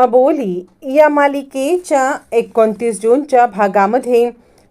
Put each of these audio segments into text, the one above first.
अबोली या मालिकेच्या एकोणतीस जूनच्या भागामध्ये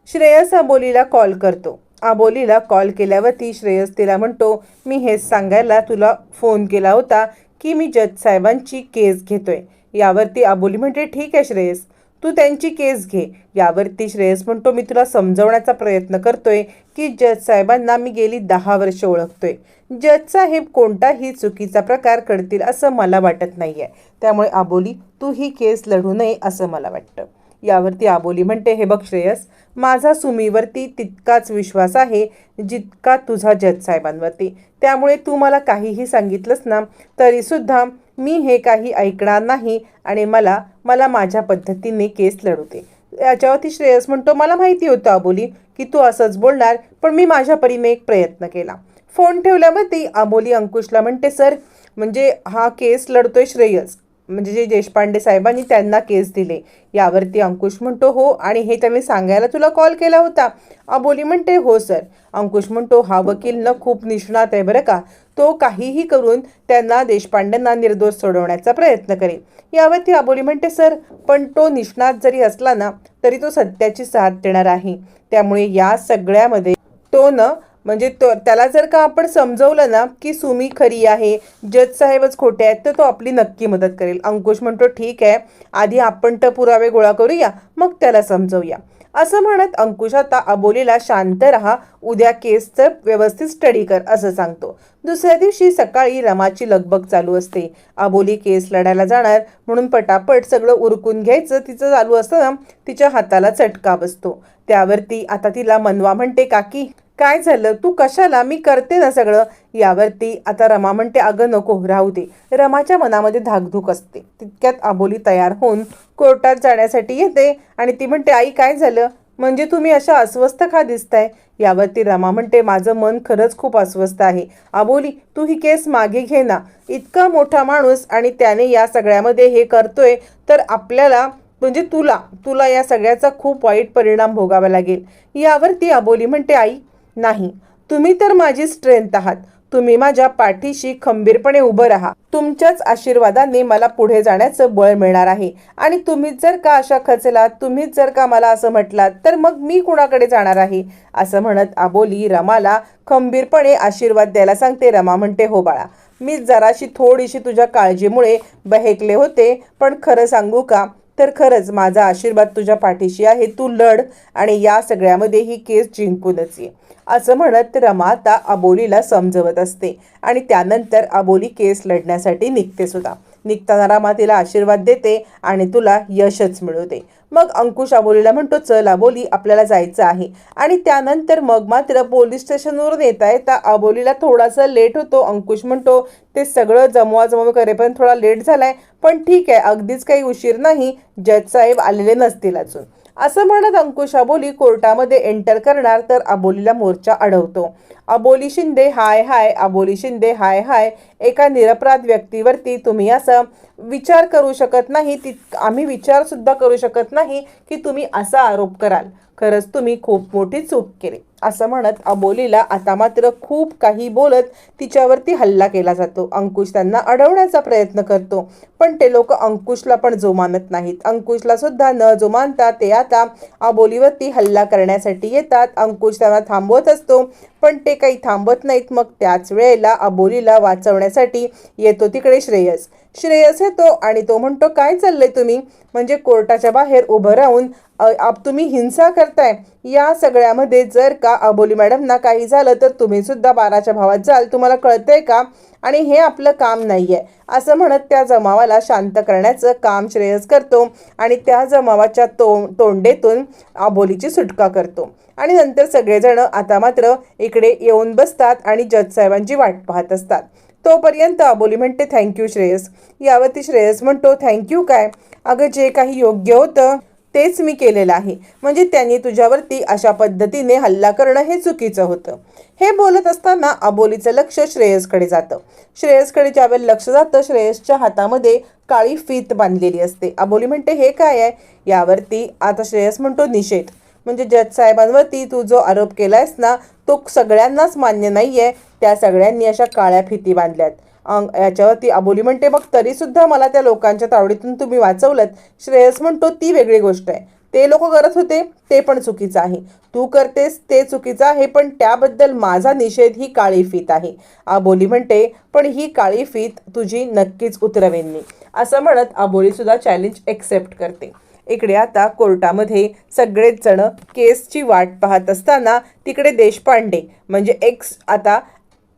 श्रेयस अबोलीला कॉल करतो. अबोलीला कॉल केल्यावरती श्रेयस तिला म्हणतो मी हेच सांगायला तुला फोन केला होता की मी जज साहेबांची केस घेतोय. यावरती अबोली म्हणते ठीक आहे श्रेयस. तू त्यांची केस घे. यावरती श्रेयस म्हणतो मी तुला समजवण्याचा प्रयत्न करतोय की जज साहेबांना मी गेली दहा वर्ष ओळखतोय. जज साहेब कोणताही चुकीचा प्रकार करतील असं मला वाटत नाही आहे त्यामुळे आबोली तू ही केस लढू नये असं मला वाटतं. यावरती आबोली म्हणते हे बघ श्रेयस माझा सुमीवरती तितकाच विश्वास आहे जितका तुझा जज साहेबांवरती. त्यामुळे तू मला काहीही सांगितलंस ना तरीसुद्धा मी हे काही ऐकणार नाही आणि मला मला माझ्या पद्धतीने केस लढवते. याच्यावरती श्रेयस म्हणतो मला माहिती होतं अबोली की तू असंच बोलणार पण मी माझ्या परीने एक प्रयत्न केला. फोन ठेवल्यावरती अबोली अंकुशला म्हणते सर म्हणजे हा केस लढतोय श्रेयस. म्हणजे जे देशपांडे साहेबांनी त्यांना केस दिले यावरती अंकुश म्हणतो हो. आणि हे त्यांनी सांगायला तुला कॉल केला होता. अबोली म्हणते हो सर अंकुश म्हणतो हा वकील न खूप निष्णात आहे बरं का. तो काहीही करून त्यांना देशपांडेंना निर्दोष सोडवण्याचा प्रयत्न करेल. यावरती अबोली म्हणते सर पण तो निष्णात जरी असला ना तरी तो सत्याची साथ देणार आहे. त्यामुळे या सगळ्यामध्ये तो न म्हणजे तो त्याला जर का आपण समजवलं ना की सुमी खरी आहे जज साहेबच खोटे आहेत तर तो आपली नक्की मदत करेल. अंकुश म्हणतो ठीक आहे आधी आपण तर पुरावे गोळा करूया मग त्याला समजवूया. असं म्हणत अंकुश आता अबोलीला शांत राहा उद्या केसचं व्यवस्थित स्टडी कर असं सांगतो. दुसऱ्या दिवशी सकाळी रमाची लगबग चालू असते. अबोली केस लढायला जाणार म्हणून पटापट सगळं उरकून घ्यायचं तिचं चालू असताना तिच्या हाताला चटका बसतो. त्यावरती आता तिला मनवा म्हणते काकी काय झालं? तू कशाला? मी करते ना सगळं. यावरती आता रमा म्हणते अगं नको राहू दे. रमाच्या मनामध्ये धाकधूक असते. तितक्यात आबोली तयार होऊन कोर्टात जाण्यासाठी येते आणि ती म्हणते आई काय झालं? म्हणजे तुम्ही अशा अस्वस्थ का दिसताय? यावरती रमा म्हणते माझं मन खरंच खूप अस्वस्थ आहे. आबोली तू ही केस मागे घे ना. इतका मोठा माणूस आणि त्याने या सगळ्यामध्ये हे करतोय तर आपल्याला म्हणजे तुला तुला या सगळ्याचा खूप वाईट परिणाम भोगावा लागेल. यावरती अबोली म्हणते आई नाही तुम्ही तर माझी स्ट्रेंथ आहात. तुम्ही माझ्या पाठीशी खंबीरपणे उभं राहा. तुमच्याच आशीर्वादाने मला पुढे जाण्याचं बळ मिळणार आहे. आणि तुम्हीच जर का अशा खचलात तुम्हीच जर का मला असं म्हटलात तर मग मी कुणाकडे जाणार आहे? असं म्हणत आबोली रमाला खंबीरपणे आशीर्वाद द्यायला सांगते. रमा म्हणते हो बाळा मी जराशी थोडीशी तुझ्या काळजीमुळे बहेकले होते पण खरं सांगू का? तर खरंच माझा आशीर्वाद तुझ्या पाठीशी आहे. तू लढ आणि या सगळ्यामध्ये ही केस जिंकूनच ये. असं म्हणत रमा आता अबोलीला समजवत असते आणि त्यानंतर अबोली केस लढण्यासाठी निघते सुद्धा. निघताना रमा तिला आशीर्वाद देते आणि तुला यशच मिळवते. मग अंकुश अबोलीला म्हणतो चल अबोली आपल्याला जायचं आहे. आणि त्यानंतर मग मात्र पोलीस स्टेशनवरून येता येता अबोलीला थोडासा लेट होतो. अंकुश म्हणतो ते सगळं जमवाजमव करेपर्यंत थोडा लेट झालाय. पण ठीक आहे अगदीच काही उशीर नाही. जज साहेब आलेले नसतील अजून. असं म्हणत अंकुश अबोली कोर्टामध्ये एंटर करणार तर अबोलीला मोर्चा अडवतो. अबोली शिंदे हाय हाय. अबोली शिंदे हाय हाय. एका निरपराध व्यक्तीवरती तुम्ही असं विचार करू शकत नाही ती आम्ही विचारसुद्धा करू शकत नाही की तुम्ही असा आरोप कराल. खरंच तुम्ही खूप मोठी चूक केली. असं म्हणत अबोलीला आता मात्र खूप काही बोलत तिच्यावरती हल्ला केला जातो. अंकुश त्यांना अडवण्याचा प्रयत्न करतो. पण ते लोक अंकुशला पण जोमानत नाहीत. अंकुशला सुद्धा न जोमानता ते आता अबोलीवरती हल्ला करण्यासाठी येतात. अंकुश त्यांना थांबवत असतो. पण ते काही थांबत नाहीत. मग त्याच वेळेला अबोलीला वाचवण्यासाठी येतो तिकडे श्रेयस. श्रेयस येतो आणि तो म्हणतो काय चाललंय तुम्ही? म्हणजे कोर्टाच्या बाहेर उभं राहून आप तुम्ही हिंसा करताय. या सगळ्यामध्ये जर का अबोली मॅडमना काही झालं तर तुम्ही सुद्धा बाराच्या भावात जाल. तुम्हाला कळतंय का? आणि हे आपलं काम नाही आहे असं म्हणत त्या जमावाला शांत करण्याचं काम श्रेयस करतो आणि त्या जमावाच्या तो तोंडेतून आबोलीची सुटका करतो. आणि नंतर सगळेजण आता मात्र इकडे येऊन बसतात आणि जज साहेबांची वाट पाहत असतात. तोपर्यंत अबोली म्हणते थँक्यू श्रेयस. यावरती श्रेयस म्हणतो थँक्यू काय? अगं जे काही योग्य होतं तेच मी केलेलं आहे. म्हणजे त्यांनी तुझ्यावरती अशा पद्धतीने हल्ला करणं हे चुकीचं होतं. हे बोलत असताना अबोलीचं लक्ष श्रेयसकडे जातं. श्रेयसकडे ज्यावेळेला लक्ष जातं श्रेयसच्या हातामध्ये काळी फीत बांधलेली असते. अबोली म्हणते हे काय आहे? यावरती आता श्रेयस म्हणतो निषेध. म्हणजे जज साहेबांवरती तू जो आरोप केलायस ना तो सगळ्यांनाच मान्य नाही आहे त्या सगळ्यांनी अशा काळ्या फिती बांधल्यात. अंग- याच्यावरती अबोली म्हणते मग तरीसुद्धा मला त्या लोकांच्या तावडीतून तुम्ही वाचवलं श्रेयस म्हणतो ती वेगळी गोष्ट आहे. ते लोक करत होते ते पण चुकीचं आहे. तू करतेस ते चुकीचं आहे पण त्याबद्दल माझा निषेध ही काळी फीत आहे. आबोली म्हणते पण ही काळी फीत तुझी नक्कीच उतरवेन मी. असं म्हणत आबोलीसुद्धा चॅलेंज एक्सेप्ट करते. इकडे आता कोर्टामध्ये सगळेच जण केसची वाट पाहत असताना तिकडे देशपांडे म्हणजे एक्स आता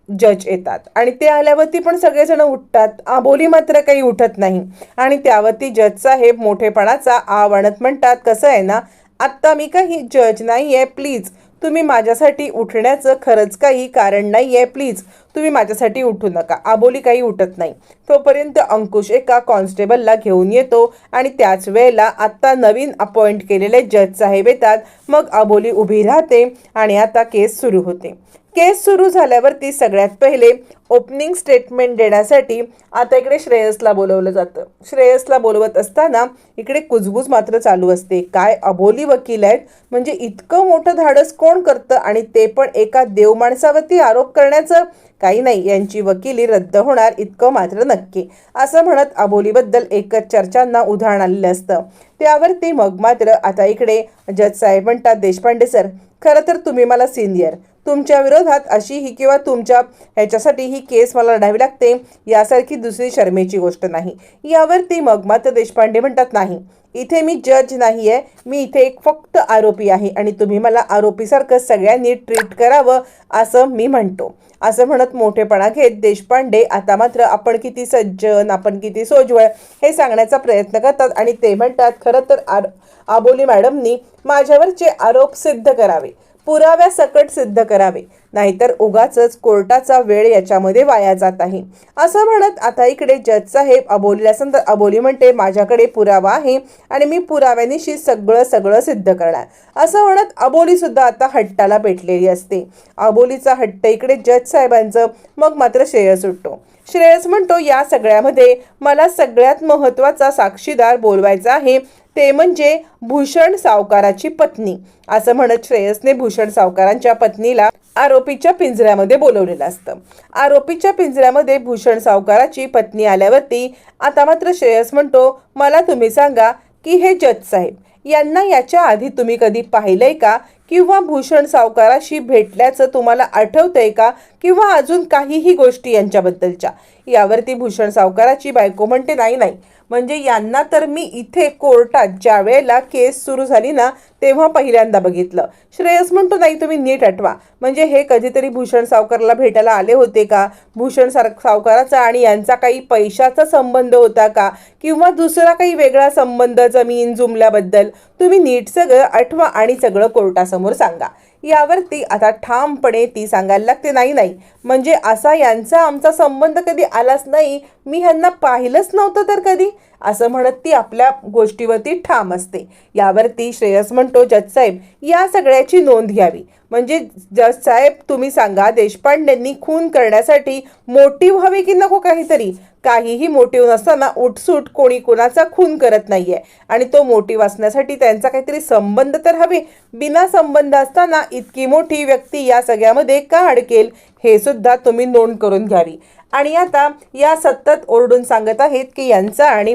जज येतात. आणि ते आल्यावरती पण सगळेजण उठतात. आबोली मात्र काही उठत नाही. आणि त्यावरती जज साहेब मोठेपणाचा आवणत म्हणतात कसं आहे ना आत्ता मी काही जज नाही आहे प्लीज तुम्ही माझ्यासाठी उठण्याचं खरंच काही कारण नाही आहे प्लीज तुम्ही माझ्यासाठी उठू नका. आबोली काही उठत नाही. तोपर्यंत अंकुश एका कॉन्स्टेबलला घेऊन येतो आणि त्याच वेळेला आत्ता नवीन अपॉइंट केलेले जज साहेब येतात. मग आबोली उभी राहते आणि आता केस सुरू होते. केस सुरू झाल्यावरती सगळ्यात पहिले ओपनिंग स्टेटमेंट देण्यासाठी आता इकडे श्रेयसला बोलवलं जातं. श्रेयसला बोलवत असताना इकडे कुजबूज मात्र चालू असते. काय अबोली वकील आहेत? म्हणजे इतकं मोठं धाडस कोण करतं आणि ते पण एका देव माणसावरती आरोप करण्याचं? काही नाही यांची वकिली रद्द होणार इतकं मात्र नक्की. असं म्हणत अबोलीबद्दल एकच चर्चांना उदाहरण आलेलं असतं. त्यावरती मग मात्र आता इकडे जज साहेब म्हणतात देशपांडे सर खरं तर तुम्ही मला सिनियर तुमच्या विरोधात अशी ही किंवा तुमच्या ह्याच्यासाठी ही केस मला लढावी लागते यासारखी दुसरी शर्मेची गोष्ट नाही. यावरती मग मात्र देशपांडे म्हणतात नाही इथे मी जज नाही आहे मी इथे एक फक्त आरोपी आहे आणि तुम्ही मला आरोपीसारखं सगळ्यांनी ट्रीट करावं असं मी म्हणतो. असं म्हणत मोठेपणा घेत देशपांडे आता मात्र आपण किती सज्जन आपण किती सोज्वळ हे सांगण्याचा प्रयत्न करतात आणि ते म्हणतात खरं तर आर आबोली मॅडमनी माझ्यावरचे आरोप सिद्ध करावे. पुराव्या सकट सिद्ध करावे. नाहीतर उगाच कोर्टाचा वेळ याच्यामध्ये वाया जात आहे. असं म्हणत आता इकडे जज साहेब अबोलीला संद अबोली म्हणते माझ्याकडे पुरावा आहे आणि मी पुराव्यानिशी सगळं सगळं सिद्ध करणार. असं म्हणत अबोली सुद्धा आता हट्टाला पेटलेली असते. अबोलीचा हट्ट इकडे जज साहेबांचं मग मात्र श्रेय सुटतो श्रेयस म्हणतो या सगळ्यामध्ये मला सगळ्यात महत्त्वाचा साक्षीदार बोलवायचा आहे. ते म्हणजे भूषण सावकाराची पत्नी. असं म्हणत श्रेयसने भूषण सावकारांच्या पत्नीला आरोपीच्या पिंजऱ्यामध्ये बोलवलेलं असतं. आरोपीच्या पिंजऱ्यामध्ये भूषण सावकाराची पत्नी आल्यावरती आता मात्र श्रेयस म्हणतो मला तुम्ही सांगा की हे जज साहेब यांना याच्या आधी तुम्ही कधी पाहिलंय का किंवा भूषण सावकाराशी भेटल्याचं तुम्हाला आठवतंय का? किंवा अजून काहीही गोष्टी यांच्याबद्दलच्या? यावरती भूषण सावकाराची बायको म्हणते नाही नाही. म्हणजे यांना तर मी इथे कोर्टात ज्या वेळेला केस सुरू झाली ना तेव्हा पहिल्यांदा बघितलं. श्रेयस म्हणतो नाही तुम्ही नीट आठवा. म्हणजे हे कधीतरी भूषण सावकारला भेटायला आले होते का? भूषण सार सावकाराचा आणि यांचा काही पैशाचा संबंध होता का? किंवा दुसरा काही वेगळा संबंध जमीन जुमल्याबद्दल? तुम्ही नीट सगळं आठवा आणि सगळं कोर्टासमोर सांगा. यावरती आता ठामपणे ती सांगायला लागते नाही नाही म्हणजे असा यांचा आमचा संबंध कधी आलाच नाही. मी ह्यांना पाहिलंच नव्हतं तर कधी. असं म्हणत ती आपल्या गोष्टीवरती ठाम असते. यावरती श्रेयस म्हणतो जज साहेब या सगळ्याची नोंद घ्यावी. म्हणजे जज साहेब तुम्ही सांगा देशपांडेंनी खून करण्यासाठी मोटिव्ह हवी की नको काहीतरी? काहीही मोटिव्ह नसताना उठसूट कोणी कोणाचा खून करत नाहीये. आणि तो मोटिव असण्यासाठी त्यांचा काहीतरी संबंध तर हवे. बिना संबंध असताना इतकी मोठी व्यक्ती या सगळ्यामध्ये का अडकेल? हे सुद्धा तुम्ही नोंद करून घ्यावी. आणि आता या सतत ओरडून सांगत आहेत की यांचा आणि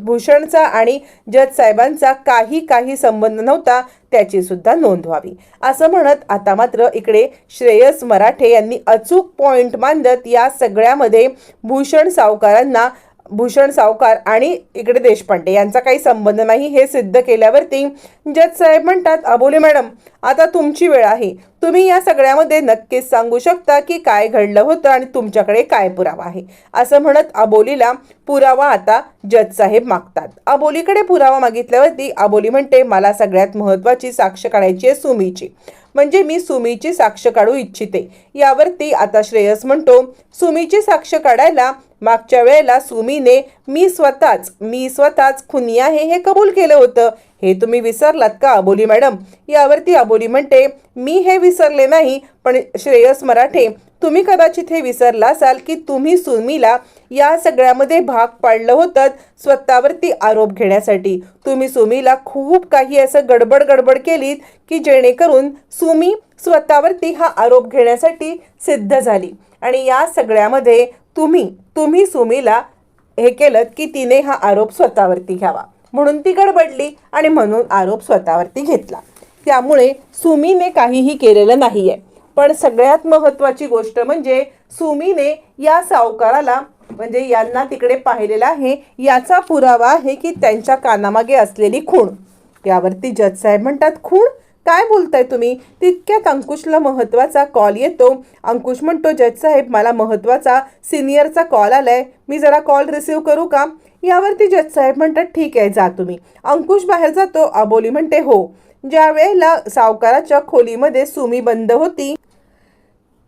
भूषणचा आणि जज साहेबांचा काही काही संबंध नव्हता त्याची सुद्धा नोंद व्हावी. असं म्हणत आता मात्र इकडे श्रेयस मराठे यांनी अचूक पॉइंट मांडत या सगळ्यामध्ये भूषण सावकारांना भूषण सावकार आणि इकडे देशपांडे यांचा काही संबंध नाही हे सिद्ध केल्यावरती जज साहेब म्हणतात अबोले मॅडम आता तुमची वेळ आहे. तुम्ही या सगळ्यामध्ये नक्कीच सांगू शकता की काय घडलं होतं आणि तुमच्याकडे काय पुरावा आहे. असं म्हणत अबोलीला पुरावा आता जज साहेब मागतात. अबोलीकडे पुरावा मागितल्यावरती अबोली म्हणते मला सगळ्यात महत्त्वाची साक्ष काढायची आहे सुमीची. म्हणजे मी सुमीची साक्ष काढू इच्छिते. यावरती आता श्रेयस म्हणतो सुमीची साक्ष काढायला मागच्या वेळेला सुमीने मी स्वतःच मी स्वतःच खुनी आहे हे कबूल केलं होतं. हे तुम्ही विसरलात का अबोली मॅडम? यावरती अबोली म्हणते मी हे विसरले नाही पण श्रेयस मराठे तुम्ही कदाचित हे विसरला असाल की तुम्ही सुमीला या सगळ्यामध्ये भाग पाडलं होतं स्वतःवरती आरोप घेण्यासाठी. तुम्ही सुमीला खूप काही असं गडबड गडबड केलीत की जेणेकरून सुमी स्वतःवरती हा आरोप घेण्यासाठी सिद्ध झाली. आणि या सगळ्यामध्ये तुम्ही तुम्ही सुमीला हे केलं की तिने हा आरोप स्वतःवरती घ्यावा. म्हणून ती गडबडली आणि म्हणून आरोप स्वतःवरती घेतला. त्यामुळे सुमीने काहीही केलेलं नाही आहे पण सगळ्यात महत्त्वाची गोष्ट म्हणजे सुमीने या सावकाराला म्हणजे यांना तिकडे पाहिलेला आहे याचा पुरावा आहे की त्यांच्या कानामागे असलेली खूण. यावरती जज साहेब म्हणतात खूण काय बोलताय तुम्ही? तितक्यात अंकुशला महत्त्वाचा कॉल येतो. अंकुश म्हणतो जज साहेब मला महत्त्वाचा सिनियरचा कॉल आलाय. मी जरा कॉल रिसीव्ह करू का? यावरती जज साहेब म्हणतात ठीक आहे जा तुम्ही. अंकुश बाहेर जातो. अबोली म्हणते हो. ज्या वेळेला सावकाराच्या खोलीमध्ये सुमी बंद होती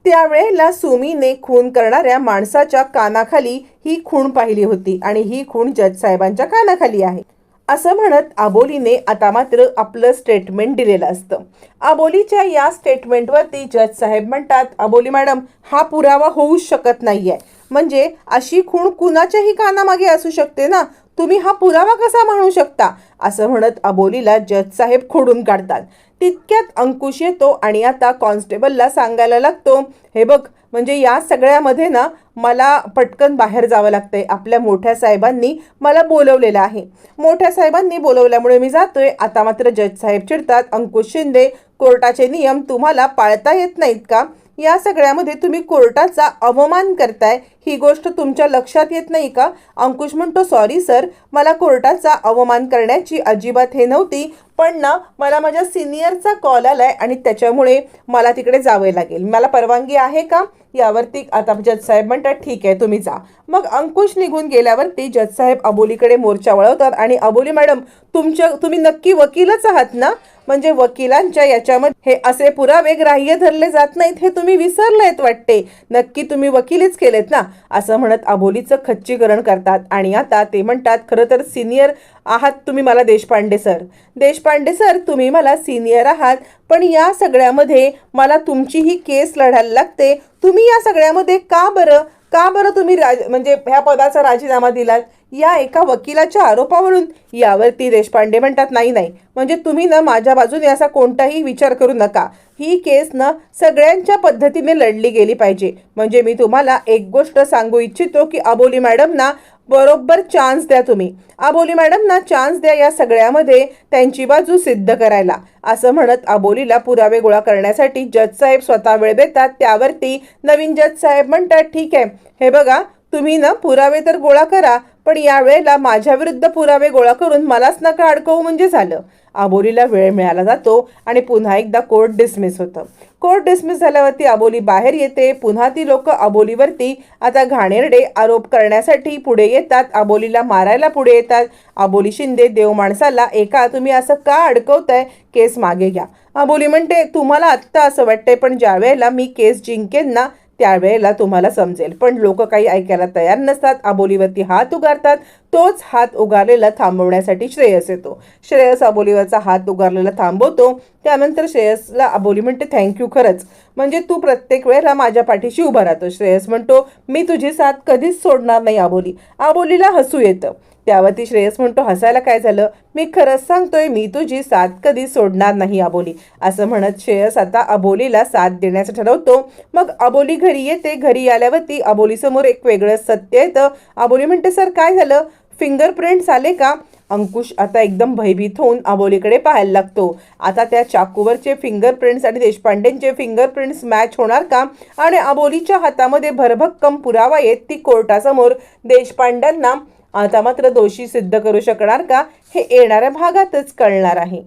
त्यावेळेला सुमीने खून करणाऱ्या माणसाच्या कानाखाली ही खूण पाहिली होती आणि ही खूण जज साहेबांच्या कानाखाली आहे. असं म्हणत आबोलीने आता मात्र आपलं स्टेटमेंट दिलेलं असतं. आबोलीच्या या स्टेटमेंटवरती जज साहेब म्हणतात आबोली मॅडम हा पुरावा होऊच शकत नाही आहे म्हणजे अशी खूण कुणाच्याही कानामागे असू शकते ना? तुम्ही हा पुरावा कसा म्हणू शकता? असं म्हणत अबोलीला जज साहेब खोडून काढतात. तितक्यात अंकुश येतो आणि आता कॉन्स्टेबलला सांगायला लागतो हे बघ म्हणजे या सगळ्यामध्ये ना मला पटकन बाहेर जावं लागतंय. आपल्या मोठ्या साहेबांनी मला बोलवलेलं आहे. मोठ्या साहेबांनी बोलवल्यामुळे मी जातोय. आता मात्र जज साहेब चिडतात. अंकुश शिंदे कोर्टाचे नियम तुम्हाला पाळता येत नाहीत का? या सगळ्यामध्ये तुम्ही कोर्टाचा अवमान करताय. ही गोष्ट तुमच्या लक्षात येत नाही का? अंकुश म्हणतो सॉरी सर. मला कोर्टाचा अवमान करण्याची अजिबात हे नव्हती. पण ना मला माझ्या सिनियरचा कॉल आलाय आणि त्याच्यामुळे मला तिकडे जावे लागेल. मला परवानगी आहे का? यावरती आता जज साहेब म्हणतात ठीक आहे तुम्ही जा. मग अंकुश निघून गेल्यावरती जज साहेब अबोलीकडे मोर्चा वळवतात आणि अबोली मॅडम तुमच्या तुम्ही नक्की वकीलच आहात ना? म्हणजे वकिलांच्या याच्यामध्ये हे असे पुरावे ग्राह्य धरले जात नाहीत हे तुम्ही विसरलेत वाटते. नक्की तुम्ही वकिलीच केलेत ना? असं म्हणत अबोलीचं खच्चीकरण करतात आणि आता ते म्हणतात खरं तर सिनियर आहात तुम्ही मला देशपांडे सर. देशपांडे सर तुम्ही मला सिनियर आहात. पण या सगळ्यामध्ये मला तुमची ही केस लढायला लागते. तुम्ही या सगळ्यामध्ये का बरं? का बरं तुम्ही राज म्हणजे ह्या पदाचा राजीनामा दिलात? या एका वकिलाच्या आरोपावरून? यावरती देशपांडे म्हणतात नाही नाही. म्हणजे तुम्ही ना माझ्या बाजूने असा कोणताही विचार करू नका. ही केस ना सगळ्यांच्या पद्धतीने लढली गेली पाहिजे. म्हणजे मी तुम्हाला एक गोष्ट सांगू इच्छितो की अबोली मॅडम ना बरोबर चान्स द्या तुम्ही. अबोली मॅडम ना चान्स द्या या सगळ्यामध्ये त्यांची बाजू सिद्ध करायला. असं म्हणत अबोलीला पुरावे गोळा करण्यासाठी जज साहेब स्वतः वेळ देतात. त्यावरती नवीन जज साहेब म्हणतात ठीक आहे. हे बघा तुम्ही ना पुरावे तर गोळा करा पण यावेळेला माझ्या विरुद्ध पुरावे गोळा करून मलाच नका अडकवू म्हणजे झालं. आबोलीला वेळ मिळाला जातो आणि पुन्हा एकदा कोर्ट डिसमिस होतं. कोर्ट डिसमिस झाल्यावरती आबोली बाहेर येते. पुन्हा ती लोक आबोलीवरती. आता घाणेरडे आरोप करण्यासाठी पुढे येतात. आबोलीला मारायला पुढे येतात. आबोली शिंदे देव माणसाला एका तुम्ही असं का अडकवताय? केस मागे घ्या. आबोली म्हणते तुम्हाला आत्ता असं वाटतंय पण ज्या वेळेला मी केस जिंकेन ना त्यावेळेला तुम्हाला समजेल. पण लोक काही ऐकायला तयार नसतात आबोलीवरती हात उगारतात तोच हात उगारलेला थांबवण्यासाठी श्रेयस येतो. श्रेयस आबोलीवरचा हात उगारलेला थांबवतो त्यानंतर श्रेयसला आबोली म्हणते थँक्यू खरंच. म्हणजे तू प्रत्येक वेळेला माझ्या पाठीशी उभा राहतो. श्रेयस म्हणतो मी तुझी साथ कधीच सोडणार नाही आबोली. आबोलीला हसू येतं. त्यावरती श्रेयस म्हणतो हसायला काय झालं? मी खरंच सांगतोय मी तुझी साथ कधी सोडणार नाही अबोली. असं म्हणत श्रेयस आता अबोलीला साथ देण्याचं ठरवतो. मग अबोली घरी येते. घरी आल्यावरती अबोलीसमोर एक वेगळं सत्य येतं. अबोली म्हणते सर काय झालं? फिंगरप्रिंट्स आले का? अंकुश आता एकदम भयभीत होऊन अबोलीकडे पाहायला लागतो. आता त्या चाकूवरचे फिंगरप्रिंट्स आणि देशपांडेंचे फिंगरप्रिंट्स मॅच होणार का? आणि अबोलीच्या हातामध्ये भरभक्कम पुरावा येत ती कोर्टासमोर. देशपांड्यांना आता मात्र दोषी सिद्ध करू शकणार का हे येणाऱ्या भागातच कळणार आहे.